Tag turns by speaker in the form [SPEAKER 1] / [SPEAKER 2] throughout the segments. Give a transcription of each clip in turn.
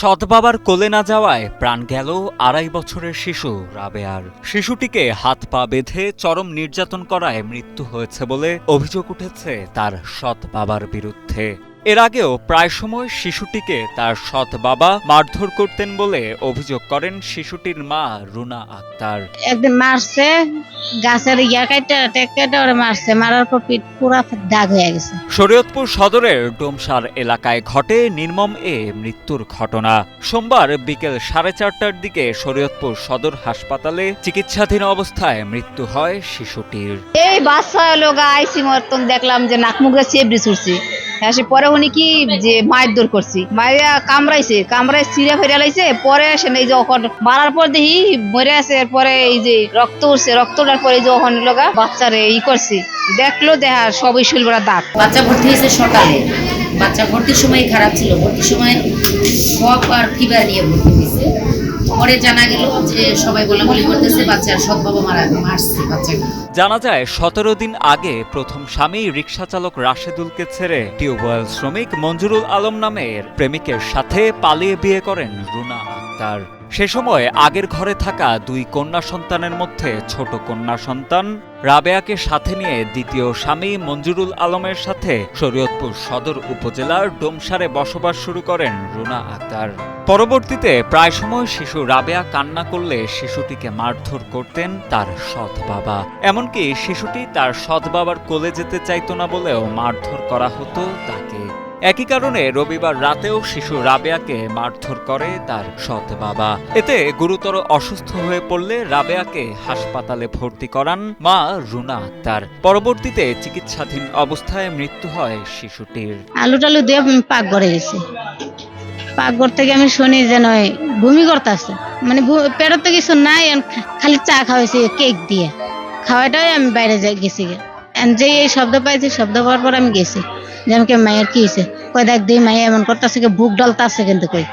[SPEAKER 1] সৎ বাবার কোলে না যাওয়ায় প্রাণ গেল আড়াই বছরের শিশু রাবেয়ার। শিশুটিকে হাত পা বেঁধে চরম নির্যাতন করায় মৃত্যু হয়েছে বলে অভিযোগ উঠেছে তার সৎ বাবার বিরুদ্ধে। এর আগেও প্রায় সময় শিশুটিকে তার সৎ বাবা মারধর করতেন বলে অভিযোগ করেন শিশুটির মা রুনা আক্তার।
[SPEAKER 2] একদিন মারছে গাছের ইয়া কাইটা মারছে। মারার পর পিঠ পুরা দাগ হয়ে গেছে।
[SPEAKER 1] শরীয়তপুর সদরের ডোমসার এলাকায় ঘটে নির্মম এ মৃত্যুর ঘটনা। সোমবার বিকেল সাড়ে চারটার দিকে শরীয়তপুর সদর হাসপাতালে চিকিৎসাধীন অবস্থায় মৃত্যু হয় শিশুটির।
[SPEAKER 2] এই বাচ্চা গা আইসি মতন দেখলাম যে নাক মুখে চেপড়ি ছুটছি আসে, পরে উনি কি যে মায়ের দৌড় করছি। মায়েরা কামড়াইছে কামড়াই চিড়ে ফেরে লাইছে, পরে এসে এই যখন মারার পর দেখি মরে আছে, এরপরে এই যে রক্ত উঠছে, রক্ত উঠার পরে যখন লগা বাচ্চারে ই করছি। দেখল দেখা সবই শুলবরা দাগ।
[SPEAKER 3] বাচ্চা ভর্তি হয়েছে সকালে। বাচ্চা ভর্তির সময় খারাপ ছিল, ভর্তির সময় কফ আর ফিভার নিয়ে ভর্তি হয়েছে। পরে জানা গেল যে সবাই গোলাগুলি করতেছে, বাচ্চার সৎ বাবা মারা মারছে বাচ্চাকে।
[SPEAKER 1] জানা যায়, সতেরো দিন আগে প্রথম স্বামী রিক্সা চালক রাশেদুলকে ছেড়ে টিউবওয়েল শ্রমিক মঞ্জুরুল আলম নামের প্রেমিকের সাথে পালিয়ে বিয়ে করেন রুনা আক্তার। সে সময় আগের ঘরে থাকা দুই কন্যা সন্তানের মধ্যে ছোট কন্যা সন্তান রাবেয়াকে সাথে নিয়ে দ্বিতীয় স্বামী মঞ্জুরুল আলমের সাথে শরীয়তপুর সদর উপজেলার ডোমসারে বসবাস শুরু করেন রুনা আক্তার। পরবর্তীতে প্রায় সময় শিশু রাবেয়া কান্না করলে শিশুটিকে মারধর করতেন তার সৎ বাবা। এমনকি শিশুটি তার সৎ বাবার কোলে যেতে চাইতো না বলেও মারধর করা হতো তাকে। একই কারণে রবিবার রাতেও শিশু রাবেয়াকে মারধর করে তার সৎ বাবা। এতে গুরুতর অসুস্থ হয়ে পড়লে রাবেয়াকে হাসপাতালে ভর্তি করান মা রুনা আক্তার। পরবর্তীতে চিকিৎসাধীন অবস্থায় মৃত্যু হয় শিশুটির।
[SPEAKER 2] আলু টালু দিয়ে আমি পাকঘরে গেছি। পাকঘর থেকে আমি শুনি যে নয় বমি করতেছে মানে পেটের তো কিছু নাই খালি চা খাওয়াইছি কেক দিয়ে। খাওয়াটাই আমি বাইরে গেছি গে। এখন যে এই শব্দ পাইছি শব্দ পাওয়ার পর আমি গেছি। যে আমাকে মায়ের কি হয়েছে কই দেখ, দিই মাইয়া এমন করতেছে কি, বুক ডলতাছে কিন্তু কই।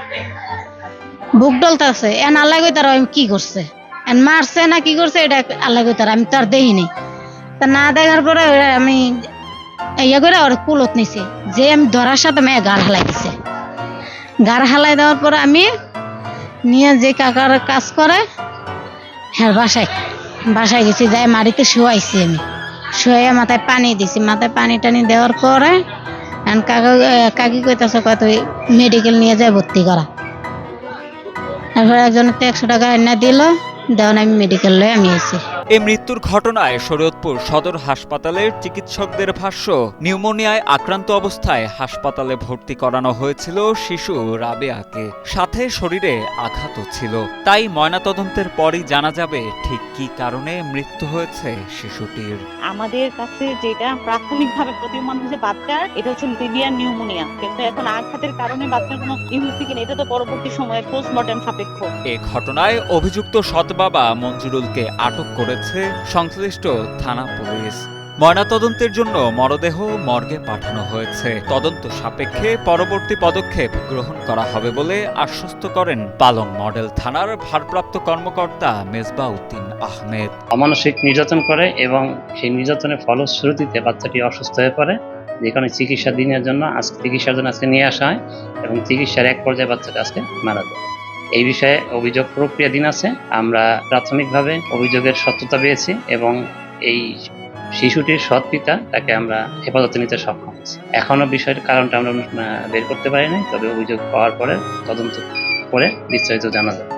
[SPEAKER 2] বুক ডলতাছে, এন আল্লাহ কই আমি কি করছে? এন মারছে না কি করছে, এটা আল্লাহ তারা আমি তো আর দেখিনি তা না দেখার পরে আমি ইয়ে করে ওর কুলত নিছে, যে আমি ধরার সাথে মেয়ে গাড় হালাই দিছে। গাড় হালাই দেওয়ার পরে আমি নিয়ে যে কাকার কাজ করে হ্যাঁ বাসায় বাসায় গেছি যাই মাটিতে শুয়াইছি আমি। শুয়ে মাথায় পানি দিছি। মাথায় পানি টানি দেওয়ার পরে কাকা কাকি কইতাছে কত মেডিকেল নিয়ে যায় ভর্তি করা। তারপরে একজন তো একশো টাকা এনে দিল। দেওয়ান আমি মেডিকেল লয়ে আমি এসেছি
[SPEAKER 1] এই মৃত্যুর ঘটনায় শরীয়তপুর সদর হাসপাতালের চিকিৎসকদের ভাষ্য নিউমোনিয়ায় আক্রান্ত অবস্থায় হাসপাতালে ভর্তি করানো হয়েছিল শিশু রাবেয়াকে। সাথে শরীরে আঘাতও ছিল। তাই ময়নাতদন্তের পরই জানা যাবে ঠিক কী কারণে মৃত্যু হয়েছে শিশুটির।
[SPEAKER 4] আমাদের কাছে যেটা প্রাথমিকভাবে প্রতীয়মান হচ্ছে বাচ্চার এটা হচ্ছে লিবিয়ান নিউমোনিয়া। কিন্তু এখন আঘাতের কারণে বাচ্চার কোনো ইউজ কিনা এটা তো পরবর্তী সময়ে পোস্টমর্টম সাপেক্ষ।
[SPEAKER 1] এ ঘটনায় অভিযুক্ত সৎ বাবা মঞ্জুরুলকে আটক করেছে সংশ্লিষ্ট থানা পুলিশ। ময়নাতদন্তের জন্য মরদেহ মর্গে পাঠানো হয়েছে। তদন্ত সাপেক্ষে পরবর্তী পদক্ষেপ গ্রহণ করা হবে বলে আশ্বস্ত করেন পালং মডেল থানার ভারপ্রাপ্ত কর্মকর্তা মেজবা উদ্দিন আহমেদ।
[SPEAKER 5] অমানসিক নির্যাতন করে এবং সেই নির্যাতনের ফলশ্রুতিতে বাচ্চাটি অসুস্থ হয়ে পড়ে, যেখানে চিকিৎসা দিনের জন্য আজকে চিকিৎসার জন্য আজকে নিয়ে আসা হয় এবং চিকিৎসার এক পর্যায়ে বাচ্চাটা আজকে মারা যায়। এই বিষয়ে অভিযোগ প্রক্রিয়াধীন আছে। আমরা প্রাথমিকভাবে অভিযোগের সত্যতা পেয়েছি এবং এই শিশুটির সৎ পিতা তাকে আমরা হেফাজতে নিতে সক্ষম হয়েছি। এখনও বিষয়ের কারণটা আমরা বের করতে পারি নাই তবে অভিযোগ পাওয়ার পরে তদন্ত করে বিস্তারিত জানা যাবে।